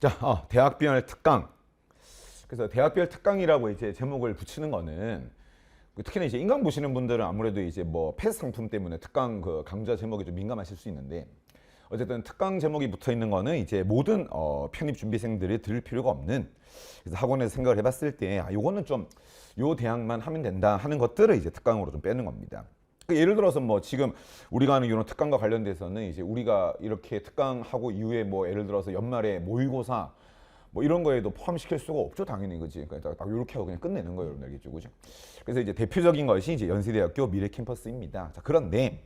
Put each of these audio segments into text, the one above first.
자, 어, 대학별 특강. 그래서 대학별 특강이라고 이제 제목을 붙이는 거는 그 특히나 이제 인강 보시는 분들은 아무래도 이제 뭐 패스 상품 때문에 특강 그 강좌 제목이 좀 민감하실 수 있는데 어쨌든 특강 제목이 붙어 있는 거는 이제 모든 어, 편입 준비생들이 들을 필요가 없는 그래서 학원에서 생각을 해봤을 때 아, 요거는 좀 요 대학만 하면 된다 하는 것들을 이제 특강으로 좀 빼는 겁니다. 그 예를 들어서 뭐 지금 우리가 하는 이런 특강과 관련돼서는 이제 우리가 이렇게 특강하고 이후에 뭐 예를 들어서 연말에 모의고사 뭐 이런 거에도 포함시킬 수가 없죠 당연히. 그지? 그러니까 딱 이렇게 하고 그냥 끝내는 거예요 여러분 알겠죠? 그죠 그래서 이제 대표적인 것이 이제 연세대학교 미래 캠퍼스입니다. 자 그런데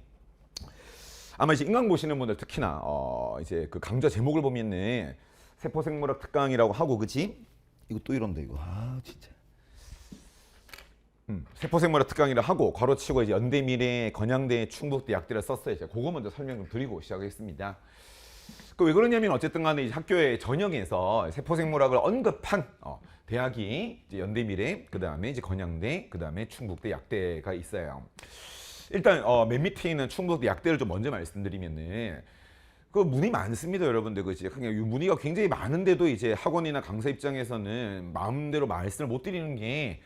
아마 이제 인강 보시는 분들 특히나 어 이제 그 강좌 제목을 보면은 세포생물학 특강이라고 하고 그지? 이거 또 이런데 이거. 아 진짜 음, 세포생물학 특강이라 하고 괄호치고 이제 연대미래 건양대 충북대 약대를 썼어요 이제 그거 먼저 설명 좀 드리고 시작하겠습니다 그 왜 그러냐면 어쨌든 간에 학교의 전형에서 세포생물학을 언급한 어, 대학이 이제 연대미래, 그 다음에 이제 건양대, 그 다음에 충북대 약대가 있어요. 일단 어, 맨 밑에 있는 충북대 약대를 좀 먼저 말씀드리면은 그 문의 많습니다, 여러분들. 그지? 그냥 이 문의가 굉장히 많은데도 이제 학원이나 강사 입장에서는 마음대로 말씀을 못 드리는 게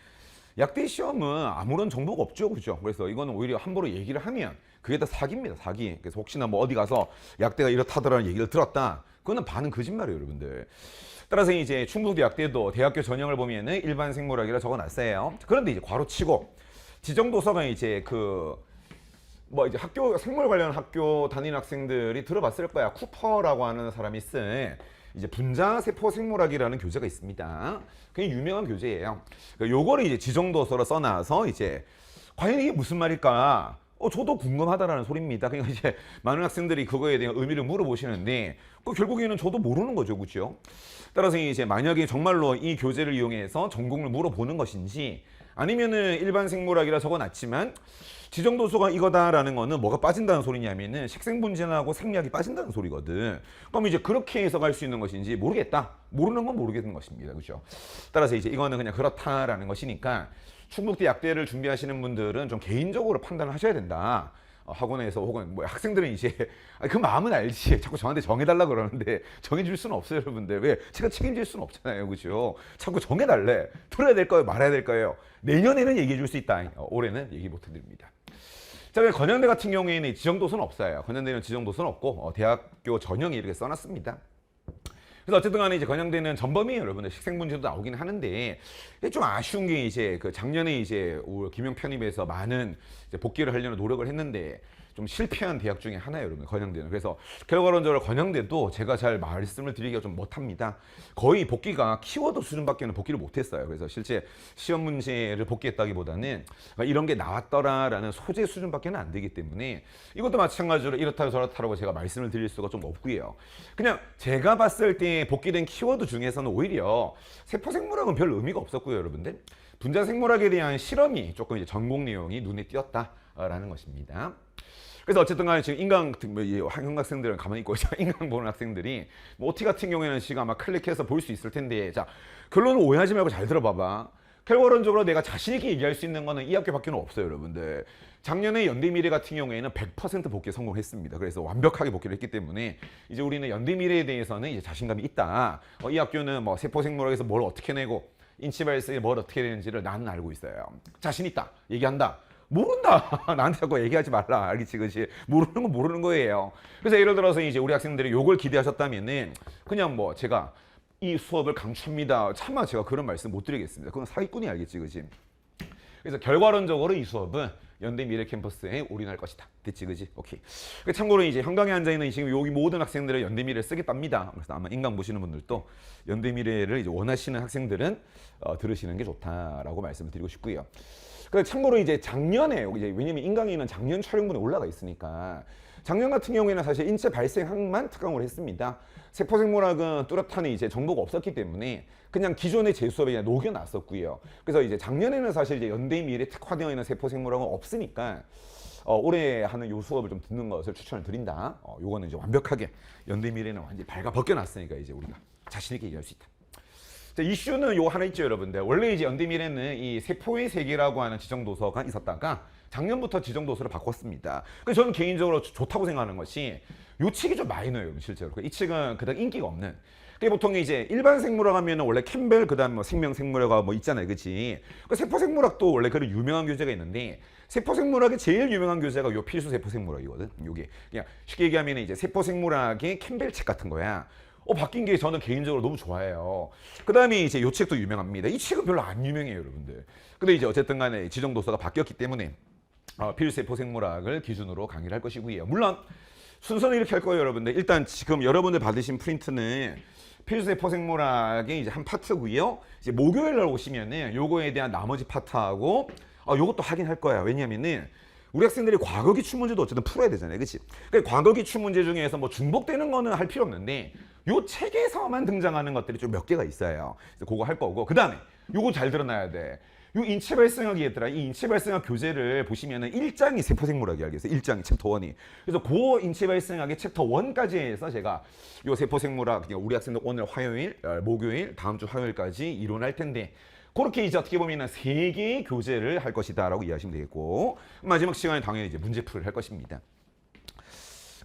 약대 시험은 아무런 정보가 없죠, 그죠? 그래서 이거는 오히려 함부로 얘기를 하면 그게 다 사기입니다, 사기. 그래서 혹시나 뭐 어디 가서 약대가 이렇다더라는 얘기를 들었다. 그거는 반은 거짓말이에요, 여러분들. 따라서 이제 충북대 약대도 대학교 전형을 보면은 일반 생물학이라 적어놨어요. 그런데 이제 괄호 치고 지정 도서관 이제 그 뭐 이제 학교 생물 관련 학교 다니는 학생들이 들어봤을 거야. 쿠퍼라고 하는 사람이 쓴 이제 분자 세포 생물학이라는 교재가 있습니다. 굉장히 유명한 교재예요. 그러니까 요거를 이제 지정도서로 써놔서 이제 과연 이게 무슨 말일까? 어, 저도 궁금하다라는 소리입니다. 그러니까 이제 많은 학생들이 그거에 대한 의미를 물어보시는데, 그 결국에는 저도 모르는 거죠, 그죠? 따라서 이제 만약에 정말로 이 교재를 이용해서 전공을 물어보는 것인지, 아니면은 일반 생물학이라 적어놨지만 지정도서가 이거다라는 거는 뭐가 빠진다는 소리냐면은 식생분진하고 생리학이 빠진다는 소리거든. 그럼 이제 그렇게 해석할 수 있는 것인지 모르겠다. 모르는 건 모르겠는 것입니다. 그죠? 따라서 이제 이거는 그냥 그렇다라는 것이니까 충북대 약대를 준비하시는 분들은 좀 개인적으로 판단을 하셔야 된다. 어, 학원에서 혹은 뭐 학생들은 이제 그 마음은 알지. 자꾸 저한테 정해달라 그러는데 정해줄 수는 없어요 여러분들. 왜? 제가 책임질 수는 없잖아요. 그죠? 자꾸 정해달래. 들어야 될 거예요? 말아야 될 거예요? 내년에는 얘기해 줄 수 있다. 어, 올해는 얘기 못 해드립니다. 자, 왜 건양대 같은 경우에는 지정도서는 없어요. 건양대는 지정도서는 없고 어, 대학교 전형에 이렇게 써놨습니다. 그래서 어쨌든 간에 이제 건양대는 전범이에요, 여러분들. 식생분지도 나오긴 하는데 좀 아쉬운 게 이제 그 작년에 이제 올 김영 편입에서 많은 복귀를 하려는 노력을 했는데 좀 실패한 대학 중에 하나예요, 여러분. 건양대는. 그래서 결과론적으로 건양대도 제가 잘 말씀을 드리기가 좀 못합니다. 거의 복귀가 키워드 수준밖에는 복귀를 못했어요. 그래서 실제 시험 문제를 복귀했다기보다는 이런 게 나왔더라라는 소재 수준밖에는 안 되기 때문에 이것도 마찬가지로 이렇다 저렇다라고 제가 말씀을 드릴 수가 좀 없고요. 그냥 제가 봤을 때 복귀된 키워드 중에서는 오히려 세포 생물학은 별 의미가 없었고요, 여러분들. 분자 생물학에 대한 실험이 조금 이제 전공 내용이 눈에 띄었다라는 것입니다. 그래서 어쨌든 간에 지금 인강 뭐 학생 학생들은 가만히 있고 인강 보는 학생들이 뭐 OT 같은 경우에는 지금 아마 클릭해서 볼 수 있을 텐데 자 결론은 오해하지 말고 잘 들어봐봐. 결과론적으로 내가 자신 있게 얘기할 수 있는 거는 이 학교밖에 없어요, 여러분들. 작년에 연대미래 같은 경우에는 100% 복귀 성공했습니다. 그래서 완벽하게 복귀를 했기 때문에 이제 우리는 연대미래에 대해서는 이제 자신감이 있다. 어, 이 학교는 뭐 세포생물학에서 뭘 어떻게 내고 인치발스에 뭘 어떻게 되는지를 나는 알고 있어요. 자신 있다. 얘기한다. 모른다. 나한테 자꾸 얘기하지 말라. 알겠지, 그지? 모르는 건 모르는 거예요. 그래서 예를 들어서 이제 우리 학생들이 요걸 기대하셨다면은 그냥 뭐 제가 이 수업을 강추합니다. 차마 제가 그런 말씀 못 드리겠습니다. 그건 사기꾼이 알겠지, 그지? 그래서 결과론적으로 이 수업은 연대 미래 캠퍼스에 올인할 것이다. 됐지, 그지? 오케이. 그 참고로 이제 현강에 앉아 있는 지금 여기 모든 학생들은 연대 미래를 쓰겠답니다. 그래서 아마 인강 보시는 분들도 연대 미래를 이제 원하시는 학생들은 어, 들으시는 게 좋다라고 말씀을 드리고 싶고요. 그 참고로 이제 작년에 이제 왜냐면 인강에는 작년 촬영분에 올라가 있으니까 작년 같은 경우에는 사실 인체 발생학만 특강을 했습니다. 세포생물학은 뚜렷한 이제 정보가 없었기 때문에 그냥 기존의 제 수업에 그냥 녹여놨었고요. 그래서 이제 작년에는 사실 이제 연대 미래 특화되어 있는 세포생물학은 없으니까 어, 올해 하는 요 수업을 좀 듣는 것을 추천을 드린다. 어, 요거는 이제 완벽하게 연대 미래는 완전히 발가 벗겨놨으니까 이제 우리가 자신 있게 얘기할 수 있다. 자, 이슈는 요 하나 있죠, 여러분들. 원래 이제 연대미래는 이 세포의 세계라고 하는 지정도서가 있었다가 작년부터 지정도서를 바꿨습니다. 그래서 저는 개인적으로 좋- 좋다고 생각하는 것이 요 책이 좀 마이너해요, 여러분, 실제로. 이 책은 그닥 인기가 없는. 그게 보통 이제 일반 생물학 하면은 원래 캠벨 그다음 뭐 생명 생물학가 뭐 있잖아요, 그렇지? 그 세포 생물학도 원래 그런 유명한 교재가 있는데 세포 생물학의 제일 유명한 교재가 요 필수 세포 생물학이거든. 요게 그냥 쉽게 얘기하면 이제 세포 생물학의 캠벨 책 같은 거야. 어 바뀐 게 저는 개인적으로 너무 좋아해요. 그 다음에 이제 요 책도 유명합니다. 이 책은 별로 안 유명해요, 여러분들. 근데 이제 어쨌든 간에 지정 도서가 바뀌었기 때문에 어, 필수세포 생물학을 기준으로 강의를 할 것이고요. 물론 순서는 이렇게 할 거예요, 여러분들. 일단 지금 여러분들 받으신 프린트는 필수세포 생물학의 이제 한 파트고요. 이제 목요일 날 오시면은 요거에 대한 나머지 파트하고 어, 요것도 확인할 거야. 왜냐면은 우리 학생들이 과거 기출 문제도 어쨌든 풀어야 되잖아요. 그치? 그러니까 과거 기출 문제 중에서 뭐 중복되는 거는 할 필요 없는데 요 책에서만 등장하는 것들이 좀 몇 개가 있어요. 그래서 그거 할 거고. 그 다음에 요거 잘 들어놔야 돼. 요 인체 발생학이 얘들아 이 인체 발생학 교재를 보시면은 1장이 세포 생물학이야 그래서 1장이 챕터 1이 그래서 그 인체 발생학의 챕터 1까지 해서 제가 요 세포 생물학 그냥 우리 학생들 오늘 화요일 어, 목요일 다음 주 화요일까지 이론할 텐데 그렇게 이제 어떻게 보면은 세 개의 교재를 할 것이다라고 이해하시면 되겠고 마지막 시간에 당연히 이제 문제풀이를 할 것입니다.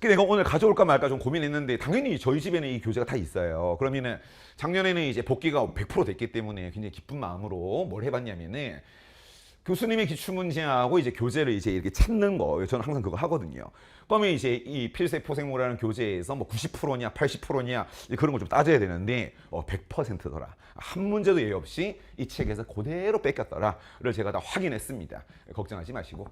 근데 내가 오늘 가져올까 말까 좀 고민했는데 당연히 저희 집에는 이 교재가 다 있어요. 그러면은 작년에는 이제 복귀가 100% 됐기 때문에 굉장히 기쁜 마음으로 뭘 해봤냐면은 교수님의 기출 문제하고 이제 교재를 이제 이렇게 찾는 거 저는 항상 그거 하거든요. 그러면 이제 이 필세 포 생물이라는 교재에서 뭐 90%냐 80%냐 그런 걸 좀 따져야 되는데 어 100%더라. 한 문제도 예외 없이 이 책에서 그대로 뺏겼더라를 제가 다 확인했습니다. 걱정하지 마시고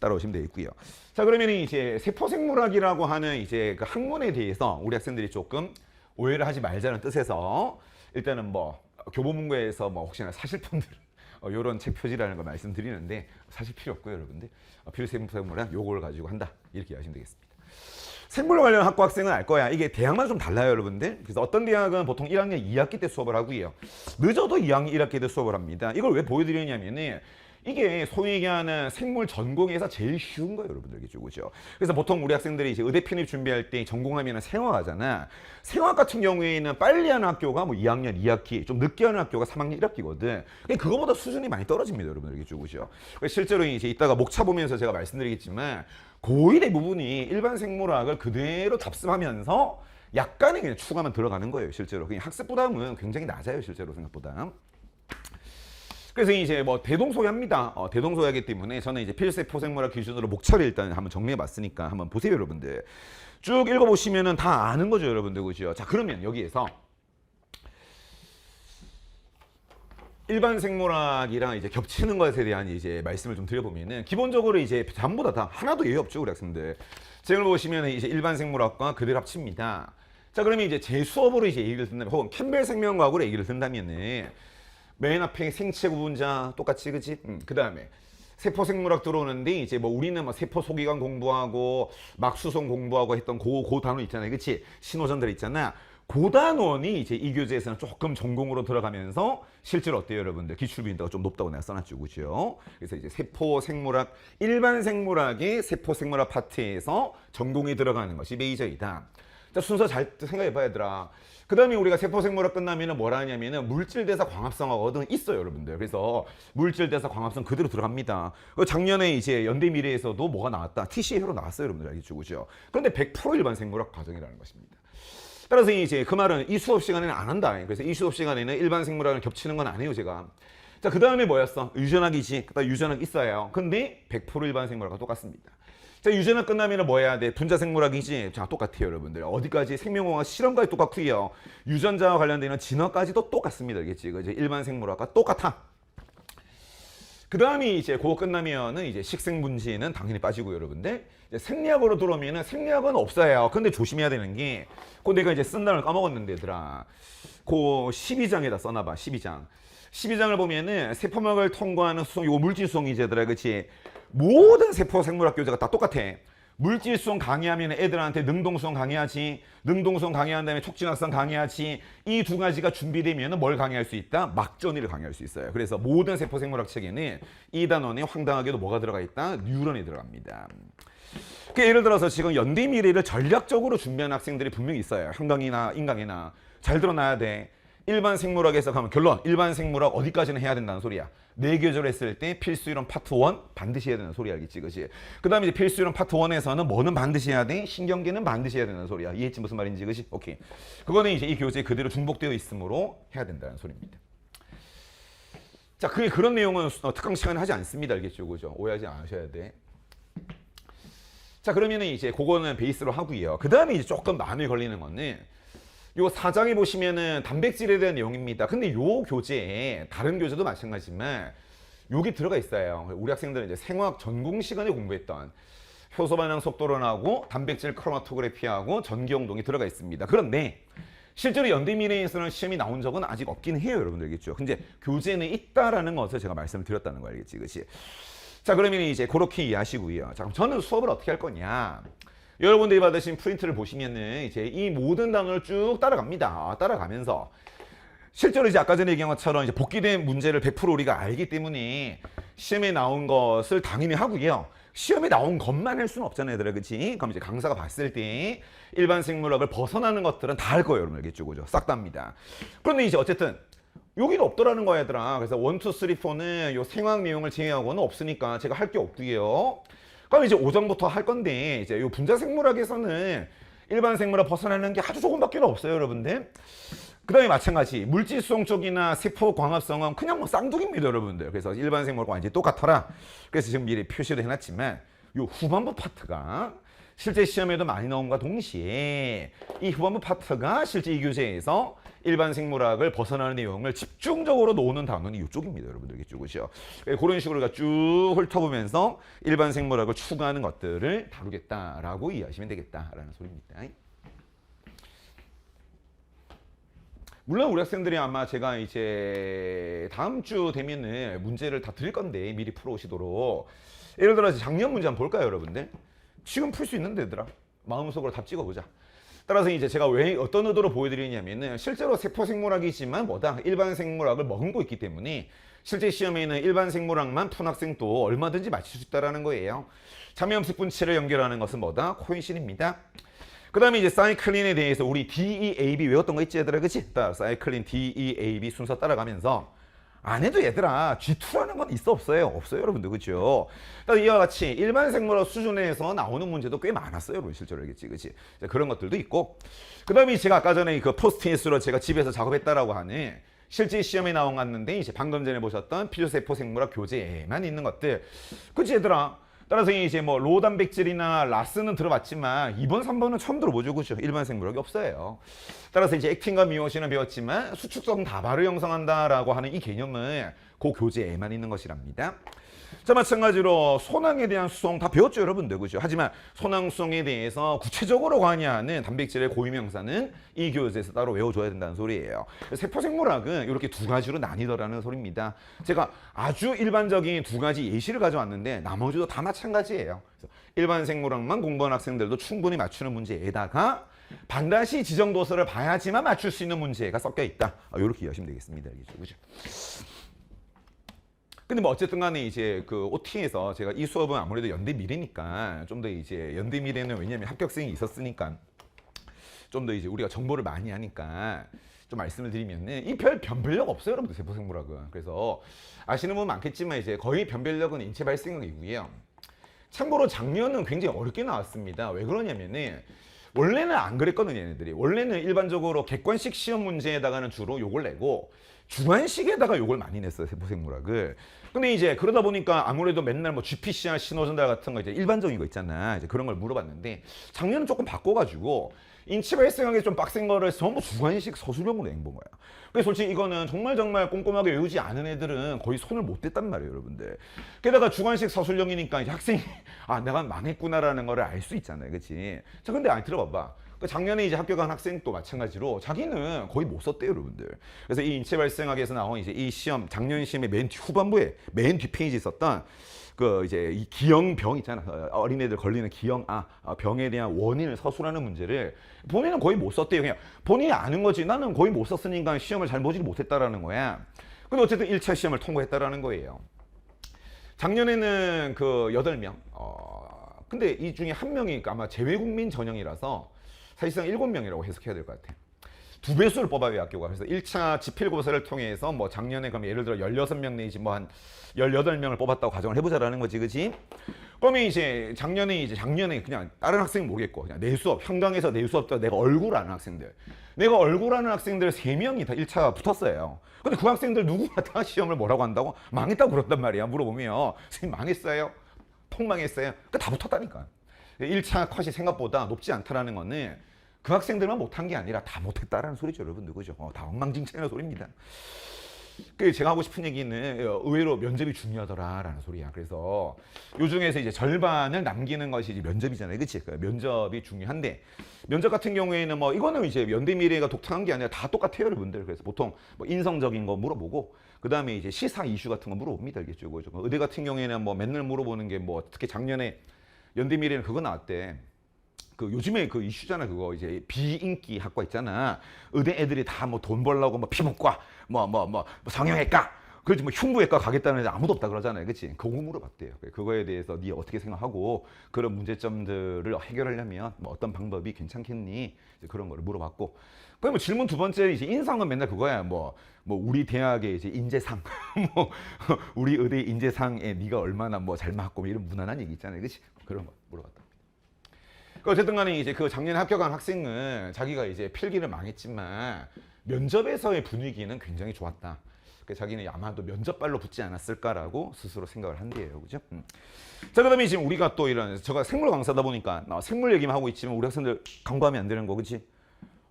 따라오시면 되겠고요. 자 그러면 이제 세포 생물학이라고 하는 이제 그 학문에 대해서 우리 학생들이 조금 오해를 하지 말자는 뜻에서 일단은 뭐 교보문고에서 뭐 혹시나 사실 분들 어, 요런 책 표지라는 걸 말씀드리는데 사실 필요 없고요, 여러분들. 어, 필수생물학 요걸 가지고 한다. 이렇게 하시면 되겠습니다. 생물 관련 학과 학생은 알 거야. 이게 대학마다 좀 달라요, 여러분들. 그래서 어떤 대학은 보통 1학년 2학기 때 수업을 하고요. 늦어도 2학년 1학기 때 수업을 합니다. 이걸 왜 보여드리냐면은 이게 소위 얘기하는 생물 전공에서 제일 쉬운 거예요, 여러분들. 그죠? 그죠? 그래서 보통 우리 학생들이 이제 의대 편입 준비할 때 전공하면 생화하잖아. 생화 같은 경우에는 빨리 하는 학교가 뭐 2학년 2학기, 좀 늦게 하는 학교가 3학년 1학기거든. 그거보다 수준이 많이 떨어집니다, 여러분들. 그죠? 그죠? 실제로 이제 이따가 목차 보면서 제가 말씀드리겠지만 거의 대부분이 일반 생물학을 그대로 답습하면서 약간의 그냥 추가만 들어가는 거예요, 실제로. 그냥 학습 부담은 굉장히 낮아요, 실제로 생각보다. 그래서 이제 뭐 대동소이합니다. 어, 대동소이하기 때문에 저는 이제 필세 포생물학 기준으로 목차를 일단 한번 정리해봤으니까 한번 보세요, 여러분들. 쭉 읽어보시면은 다 아는 거죠, 여러분들, 그죠? 자, 그러면 여기에서 일반 생물학이랑 이제 겹치는 것에 대한 이제 말씀을 좀 드려보면은 기본적으로 이제 전부 다, 다 하나도 예외 없죠, 우리 학생들. 책을 보시면 이제 일반 생물학과 그대로 합칩니다. 자, 그러면 이제 제 수업으로 이제 얘기를 듣는다면, 혹은 캠벨 생명과학으로 얘기를 듣는다면은 맨 앞에 생체 구분자 똑같이 그지? 음, 그 다음에 세포 생물학 들어오는데 이제 뭐 우리는 뭐 세포 소기관 공부하고 막수송 공부하고 했던 고, 고 단원 있잖아요, 그치? 신호전들 있잖아. 고 단원이 이제 이 교재에서는 조금 전공으로 들어가면서 실제로 어때요, 여러분들? 기출 빈도가 좀 높다고 내가 써놨죠, 그죠? 그래서 이제 세포 생물학, 일반 생물학의 세포 생물학 파트에서 전공이 들어가는 것이 메이저이다. 자, 순서 잘 생각해봐야 되더라. 그 다음에 우리가 세포생물학 끝나면은 뭐라 하냐면은 물질대사 광합성하거든 있어요, 여러분들. 그래서 물질대사 광합성 그대로 들어갑니다. 그 작년에 이제 연대미래에서도 뭐가 나왔다. TCA로 나왔어요, 여러분들. 알겠죠? 그죠? 그런데 100% 일반 생물학 과정이라는 것입니다. 따라서 이제 그 말은 이 수업 시간에는 안 한다. 그래서 이 수업 시간에는 일반 생물학을 겹치는 건안 해요, 제가. 자, 그 다음에 뭐였어? 유전학이지. 그다음 유전학 있어요. 근데 100% 일반 생물학과 똑같습니다. 자, 유전학 끝나면 뭐 해야 돼? 분자 생물학이지? 자, 똑같아요, 여러분들. 어디까지? 생명공학 실험까지 똑같고요. 유전자와 관련되는 진화까지도 똑같습니다. 알겠지? 이제 일반 생물학과 똑같아. 그 다음이 이제 그거 끝나면은 이제 식생분지는 당연히 빠지고 여러분들. 생리학으로 들어오면은 생리학은 없어요. 근데 조심해야 되는 게, 그 내가 이제 쓴 단어를 까먹었는데, 얘들아. 그 12장에다 써놔봐, 12장. 12장을 보면은 세포막을 통과하는 수송, 요 물질 수송이제더라, 그치? 모든 세포 생물학 교재가 다 똑같아. 물질수송 강의하면 애들한테 능동수송 강의하지, 능동수송 강의한 다음에 촉진학성 강의하지, 이 두 가지가 준비되면 뭘 강의할 수 있다? 막전이를 강의할 수 있어요. 그래서 모든 세포 생물학 책에는 이 단원에 황당하게도 뭐가 들어가 있다? 뉴런이 들어갑니다. 그 예를 들어서 지금 연대 미래를 전략적으로 준비하는 학생들이 분명히 있어요. 한강이나 인강이나 잘 들어놔야 돼. 일반 생물학에서 가면 결론 일반 생물학 어디까지는 해야 된다는 소리야. 네 교재를 했을 때 필수 이론 파트 1 반드시 해야 되는 소리 알겠지, 그지? 그 다음에 이제 필수 이론 파트 1에서는 뭐는 반드시 해야 돼? 신경계는 반드시 해야 되는 소리야. 이해했지 무슨 말인지, 그지? 오케이. 그거는 이제 이 교재에 그대로 중복되어 있으므로 해야 된다는 소리입니다. 자, 그게 그런 내용은 어, 특강 시간에 하지 않습니다, 알겠죠, 그죠? 오해하지 않으셔야 돼. 자, 그러면은 이제 그거는 베이스로 하고요. 그 다음에 이제 조금 마음에 걸리는 거는 요 사장에 보시면은 단백질에 대한 내용입니다. 근데 요 교재에 다른 교재도 마찬가지지만 여기 들어가 있어요. 우리 학생들은 이제 생화학 전공 시간에 공부했던 효소 반응 속도론하고 단백질 크로마토그래피하고 전기용동이 들어가 있습니다. 그런데 실제로 연대 미래에서는 시험이 나온 적은 아직 없긴 해요, 여러분들 알겠죠? 근데 교재는 있다라는 것을 제가 말씀을 드렸다는 거 알겠지, 그렇지? 자, 그러면 이제 그렇게 이해하시고요. 자, 그럼 저는 수업을 어떻게 할 거냐? 여러분들이 받으신 프린트를 보시면은 이제 이 모든 단어를 쭉 따라갑니다. 따라가면서 실제로 이제 아까 전에 얘기한 것처럼 이제 복귀된 문제를 100% 우리가 알기 때문에 시험에 나온 것을 당연히 하고요. 시험에 나온 것만 할 수는 없잖아요, 얘들아, 그치? 그럼 이제 강사가 봤을 때 일반 생물학을 벗어나는 것들은 다 할 거예요, 여러분, 알겠죠? 그죠? 싹 다입니다. 그런데 이제 어쨌든 여기는 없더라는 거야, 얘들아. 그래서 1, 2, 3, 4는 요 생화학 내용을 제외하고는 없으니까 제가 할 게 없고요. 그럼 이제 오전부터 할 건데 이제 요 분자 생물학에서는 일반 생물학 벗어나는 게 아주 조금밖에 없어요, 여러분들. 그다음에 마찬가지 물질성 쪽이나 세포 광합성은 그냥 뭐 쌍둥이입니다, 여러분들. 그래서 일반 생물과 완전히 똑같더라. 그래서 지금 미리 표시를 해놨지만 요 후반부 파트가 실제 시험에도 많이 나온과 동시에 이 후반부 파트가 실제 이 교재에서 일반 생물학을 벗어나는 내용을 집중적으로 놓는 단원이 이쪽입니다, 여러분들. 이쪽 그죠? 그런 식으로 쭉 훑어보면서 일반 생물학을 추구하는 것들을 다루겠다라고 이해하시면 되겠다라는 소리입니다. 물론 우리 학생들이 아마 제가 이제 다음 주 되면은 문제를 다 드릴 건데 미리 풀어오시도록 예를 들어서 작년 문제 한번 볼까요, 여러분들? 지금 풀 수 있는데 얘들아 마음속으로 답 찍어보자. 따라서 이제 제가 왜 어떤 의도로 보여드리냐면은 실제로 세포 생물학이지만 뭐다 일반 생물학을 머금고 있기 때문에 실제 시험에는 일반 생물학만 푼 학생도 얼마든지 맞출 수 있다라는 거예요. 참여음식 분체를 연결하는 것은 뭐다 코인신입니다. 그 다음에 이제 사이클린에 대해서 우리 DEAB 외웠던 거 있지 얘들아 그치? 사이클린 DEAB 순서 따라가면서 안 해도 얘들아 G2라는 건 있어 없어요? 없어요 여러분들 그죠? 이와 같이 일반 생물학 수준에서 나오는 문제도 꽤 많았어요 여러분 실제로 알겠지 그치? 그런 것들도 있고 그 다음에 제가 아까 전에 그 포스트잇으로 제가 집에서 작업했다라고 하는 실제 시험에 나온 갔는데 이제 방금 전에 보셨던 필요세포 생물학 교재에만 있는 것들 그치 얘들아 따라서 이제 뭐 로단백질이나 라스는 들어봤지만 2번, 3번은 처음 들어보죠. 그죠? 일반 생물학이 없어요. 따라서 이제 액틴과 미오신은 배웠지만 수축성 다발을 형성한다라고 하는 이 개념은 그 교재에만 있는 것이랍니다. 자, 마찬가지로 소낭에 대한 수송 다 배웠죠, 여러분들. 그죠? 하지만 소낭 수송에 대해서 구체적으로 관여하는 단백질의 고유명사는 이 교재에서 따로 외워줘야 된다는 소리예요. 세포생물학은 이렇게 두 가지로 나뉘더라는 소리입니다. 제가 아주 일반적인 두 가지 예시를 가져왔는데 나머지도 다 마찬가지예요. 그래서 일반 생물학만 공부한 학생들도 충분히 맞추는 문제에다가 반드시 지정 도서를 봐야지만 맞출 수 있는 문제가 섞여 있다. 이렇게 이해하시면 되겠습니다. 알겠죠? 그죠? 근데 뭐 어쨌든 간에 이제 그 OT에서 제가 이 수업은 아무래도 연대 미래니까 좀 더 이제 연대 미래는 왜냐면 합격생이 있었으니까 좀 더 이제 우리가 정보를 많이 하니까 좀 말씀을 드리면은 이 별 변별력 없어요, 여러분들 세포생물학은. 그래서 아시는 분 많겠지만 이제 거의 변별력은 인체 발생학 이고요. 참고로 작년은 굉장히 어렵게 나왔습니다. 왜 그러냐면은 원래는 안 그랬거든요, 얘네들이. 원래는 일반적으로 객관식 시험 문제에다가는 주로 요걸 내고 주관식에다가 요걸 많이 냈어요, 세포생물학을. 근데 이제 그러다 보니까 아무래도 맨날 뭐 GPCR 신호전달 같은 거 이제 일반적인 거 있잖아. 이제 그런 걸 물어봤는데 작년은 조금 바꿔가지고 인치 발생하기 좀 빡센 거를 전부 주관식 서술형으로 낸 거야. 그래서 솔직히 이거는 정말 정말 꼼꼼하게 외우지 않은 애들은 거의 손을 못 댔단 말이에요, 여러분들. 게다가 주관식 서술형이니까 이제 학생이 아 내가 망했구나라는 거를 알 수 있잖아요, 그렇지? 자, 근데 아니 들어봐봐. 그 작년에 이제 합격한 학생도 마찬가지로 자기는 거의 못 썼대요, 여러분들. 그래서 이 인체 발생학에서 나온 이제 이 시험 작년 시험의 맨 뒤- 후반부에 맨 뒷페이지에 있었던 그 이제 이 기형병 있잖아. 어, 어린애들 걸리는 기형 아 어, 병에 대한 원인을 서술하는 문제를 본인은 거의 못 썼대요. 그냥 본인이 아는 거지. 나는 거의 못 썼으니까 시험을 잘 보지 못했다라는 거야. 근데 어쨌든 1차 시험을 통과했다라는 거예요. 작년에는 그 8명 어 근데 이 중에 한 명이 아마 재외국민 전형이라서 사실상 7명이라고 해석해야 될 것 같아 두 배수를 뽑아요 학교가. 그래서 1차 지필고사를 통해서 뭐 작년에 그럼 예를 들어 16명 내지 뭐 한 18명을 뽑았다고 가정을 해보자라는 거지 그지 그러면 이제 작년에 이제 작년에 그냥 다른 학생 모르겠고 그냥 내 수업 현강에서 내 수업 때 내가 얼굴 아는 학생들. 내가 얼굴 아는 학생들 세명이 다 1차 붙었어요. 근데 그 학생들 누구나 다 시험을 뭐라고 한다고? 망했다고 그런단 말이야 물어보면. 선생님 망했어요? 폭망했어요? 그다 붙었다니까 1차 컷이 생각보다 높지 않다라는 거는 그 학생들만 못한 게 아니라 다 못했다라는 소리죠, 여러분들. 그죠? 어, 다 엉망진창이라는 소리입니다. 그 제가 하고 싶은 얘기는 어, 의외로 면접이 중요하더라라는 소리야. 그래서 요 중에서 이제 절반을 남기는 것이 이제 면접이잖아요. 그치? 그 면접이 중요한데 면접 같은 경우에는 뭐 이거는 이제 연대 미래가 독특한 게 아니라 다 똑같아요, 여러분들. 그래서 보통 뭐 인성적인 거 물어보고 그 다음에 이제 시사 이슈 같은 거 물어봅니다. 알겠죠? 그죠? 의대 같은 경우에는 뭐 맨날 물어보는 게 뭐 특히 작년에 연대미래는 그거 나왔대. 그 요즘에 그 이슈잖아 그거. 이제 비인기 학과 있잖아. 의대 애들이 다 뭐 돈 벌려고 뭐 피부과 뭐 뭐 뭐 성형외과 그렇지 뭐 흉부외과 가겠다는 애들 아무도 없다 그러잖아요. 그치? 그거 물어봤대요. 그거에 대해서 네 어떻게 생각하고 그런 문제점들을 해결하려면 뭐 어떤 방법이 괜찮겠니? 그런 거를 물어봤고. 그다음에 질문 두 번째 이제 인상은 맨날 그거야. 뭐뭐 우리 대학의 이제 인재상. 뭐 우리 의대 인재상에 네가 얼마나 뭐 잘 맞고 뭐 이런 무난한 얘기 있잖아요. 그치 그런 거 물어봤다 그 어쨌든 간에 이제 그 작년에 합격한 학생은 자기가 이제 필기를 망했지만 면접에서의 분위기는 굉장히 좋았다. 그 자기는 아마도 면접발로 붙지 않았을까라고 스스로 생각을 한대요. 그죠? 음. 자, 그 다음에 지금 우리가 또 이런 제가 생물 강사다 보니까 나 생물 얘기만 하고 있지만 우리 학생들 강구하면 안 되는 거, 그렇지?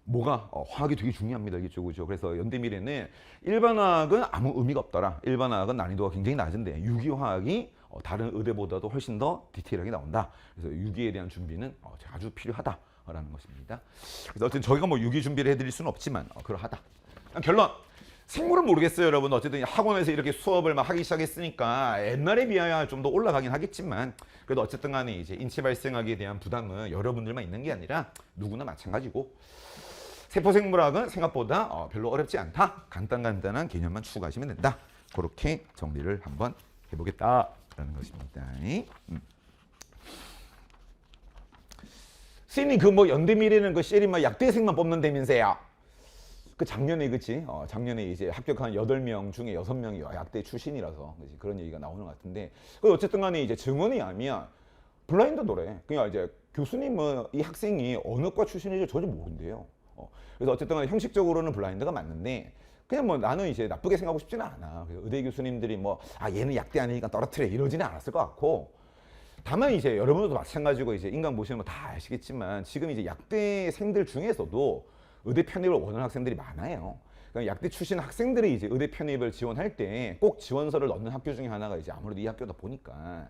뭐가 어, 화학이 되게 중요합니다. 이죠 그죠? 그래서 연대미래는 일반화학은 아무 의미가 없더라. 일반화학은 난이도가 굉장히 낮은데 유기화학이 어, 다른 의대보다도 훨씬 더 디테일하게 나온다. 그래서 유기에 대한 준비는 어, 아주 필요하다라는 것입니다. 그래서 어쨌든 저희가 뭐 유기 준비를 해드릴 수는 없지만 어, 그러하다. 결론. 생물은 모르겠어요, 여러분. 어쨌든 학원에서 이렇게 수업을 막 하기 시작했으니까 옛날에 비하여 좀 더 올라가긴 하겠지만 그래도 어쨌든 간에 이제 인체 발생학에 대한 부담은 여러분들만 있는 게 아니라 누구나 마찬가지고 세포생물학은 생각보다 어, 별로 어렵지 않다. 간단간단한 개념만 추가하시면 된다. 그렇게 정리를 한번 해보겠다 라는 것입니다. 음. 스님 그뭐 연대미래는 그 쉐리마 약대생만 뽑는다면서요. 그 작년에 그치? 어, 작년에 이제 합격한 8명 중에 6명이 약대 출신이라서 그치? 그런 얘기가 나오는 것 같은데 그 어쨌든 간에 이제 증언에 의하면 블라인드 노래 그냥 이제 교수님은 이 학생이 어느 과 출신인지 전혀 모른대요. 어, 그래서 어쨌든 간에 형식적으로는 블라인드가 맞는데 그냥 뭐 나는 이제 나쁘게 생각하고 싶지는 않아. 의대 교수님들이 뭐 아 얘는 약대 아니니까 떨어뜨려 이러지는 않았을 것 같고 다만 이제 여러분들도 마찬가지고 이제 인강 보시는 거다 아시겠지만 지금 이제 약대생들 중에서도 의대 편입을 원하는 학생들이 많아요. 그러니까 약대 출신 학생들이 이제 의대 편입을 지원할 때 꼭 지원서를 넣는 학교 중에 하나가 이제 아무래도 이 학교다 보니까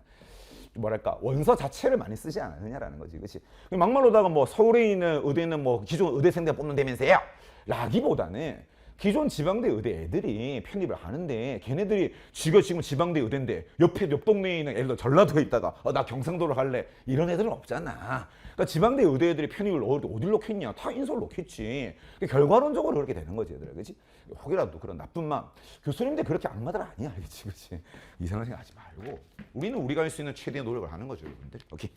뭐랄까 원서 자체를 많이 쓰지 않느냐라는 거지, 그렇지? 막말로다가 뭐 서울에 있는 의대는 뭐 기존 의대생들 뽑는다면서요? 라기보다는 기존 지방대 의대 애들이 편입을 하는데 걔네들이 지가 지금 지방대 의대인데 옆에 옆 동네에 있는 들어 전라도에 있다가 어, 나 경상도로 갈래 이런 애들은 없잖아. 그러니까 지방대 의대 애들이 편입을 어디 어딜 놓겠냐? 다 인서울 놓겠지. 그러니까 결과론적으로 그렇게 되는 거지, 얘들아, 그렇지? 혹이라도 그런 나쁜 마음 교수님들 그렇게 악마들 아니야, 알겠지, 그렇지? 이상한 생각 하지 말고 우리는 우리가 할 수 있는 최대의 노력을 하는 거죠, 여러분들. 오케이.